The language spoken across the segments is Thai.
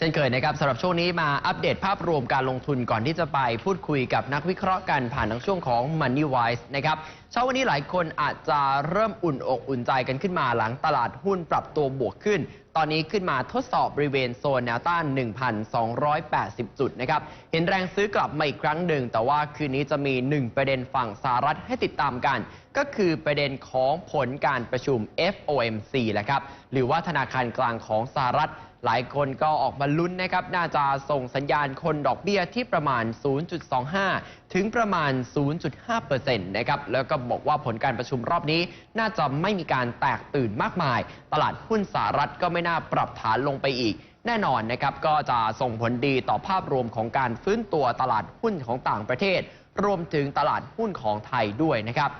เช่นเคยนะครับสำหรับช่วงนี้มาอัปเดตภาพรวมการลงทุนก่อนที่จะไปพูดคุยกับนักวิเคราะห์กันผ่านทางช่วงของ Money Wise นะครับเช้าวันนี้หลายคนอาจจะเริ่มอุ่นอกอุ่นใจกันขึ้นมาหลังตลาดหุ้นปรับตัวบวกขึ้นตอนนี้ขึ้นมาทดสอบบริเวณโซนแนวต้าน 1,280 จุดนะครับ เห็นแรงซื้อกลับมาอีกครั้งหนึ่ง แต่ว่าคืนนี้จะมี 1 ประเด็นฝั่งสหรัฐให้ติดตามกัน ก็คือประเด็นของผลการประชุม FOMC แหละครับ หรือว่าธนาคารกลางของสหรัฐ หลายคนก็ออกมาลุ้นนะครับ น่าจะส่งสัญญาณคนดอกเบี้ยที่ประมาณ 0.25 ถึงประมาณ 0.5%นะครับ แล้วก็บอกว่าผลการประชุมรอบนี้ น่าจะไม่มีการแตกตื่นมากมาย ตลาดหุ้นสหรัฐก็ไม่ไม่น่าปรับฐานลงไปอีก แน่นอนนะครับก็จะส่งผลดีต่อภาพรวมของการฟื้นตัวตลาดหุ้นของต่างประเทศ รวมถึงตลาดหุ้นของไทยด้วยนะครับ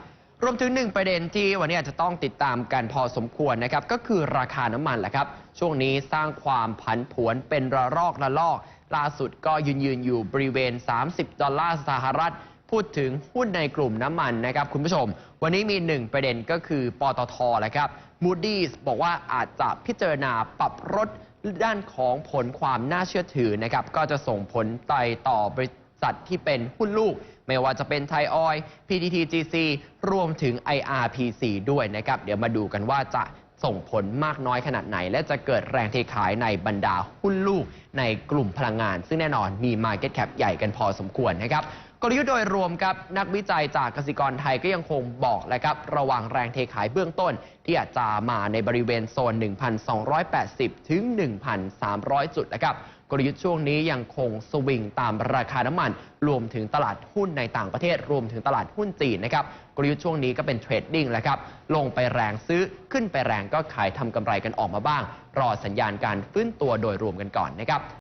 รวมถึงหนึ่งประเด็นที่วันนี้จจะต้องติดตามกันพอสมควรนะครับก็คือราคาน้ำมันแหละครับ ช่วงนี้สร้างความผันผวนเป็นระลอกระลอก ล่าสุดก็ยืนยืนอยู่บริเวณ 30 ดอลลาร์สหรัฐ พูดถึงหุ้นในกลุ่มน้ำมันนะครับคุณผู้ชม วันนี้มีหนึ่งประเด็นก็คือปตทแหละครับ Moody's บอกว่าอาจจะพิจารณาปรับลดด้านของผลความน่าเชื่อถือนะครับก็จะส่งผลไปต่อบริษัทที่เป็นหุ้นลูก ไม่ว่าจะเป็นไทยออย PTTGC รวมถึง IRPC ด้วยนะครับ เดี๋ยวมาดูกันว่าจะส่งผลมากน้อยขนาดไหน และจะเกิดแรงเทขายในบรรดาหุ้นลูกในกลุ่มพลังงาน ซึ่งแน่นอนมี Market Cap ใหญ่กันพอสมควรนะครับ กลยุทธ์โดยรวมครับนักวิจัยจากกสิกรไทยก็ยังคงบอกแหละครับระวังแรงเทขายเบื้องต้น ที่อาจจะมาในบริเวณโซน 1,280 ถึง 1,300 จุดนะครับกลยุทธ์ช่วงนี้ยังคงสวิงตามราคาน้ำมัน รวมถึงตลาดหุ้นในต่างประเทศ รวมถึงตลาดหุ้นจีนนะครับกลยุทธ์ช่วงนี้ก็เป็นเทรดดิ้งแหละครับลงไปแรงซื้อขึ้นไปแรงก็ขายทำกำไรกันออกมาบ้าง รอสัญญาณการฟื้นตัวโดยรวมกันก่อนนะครับ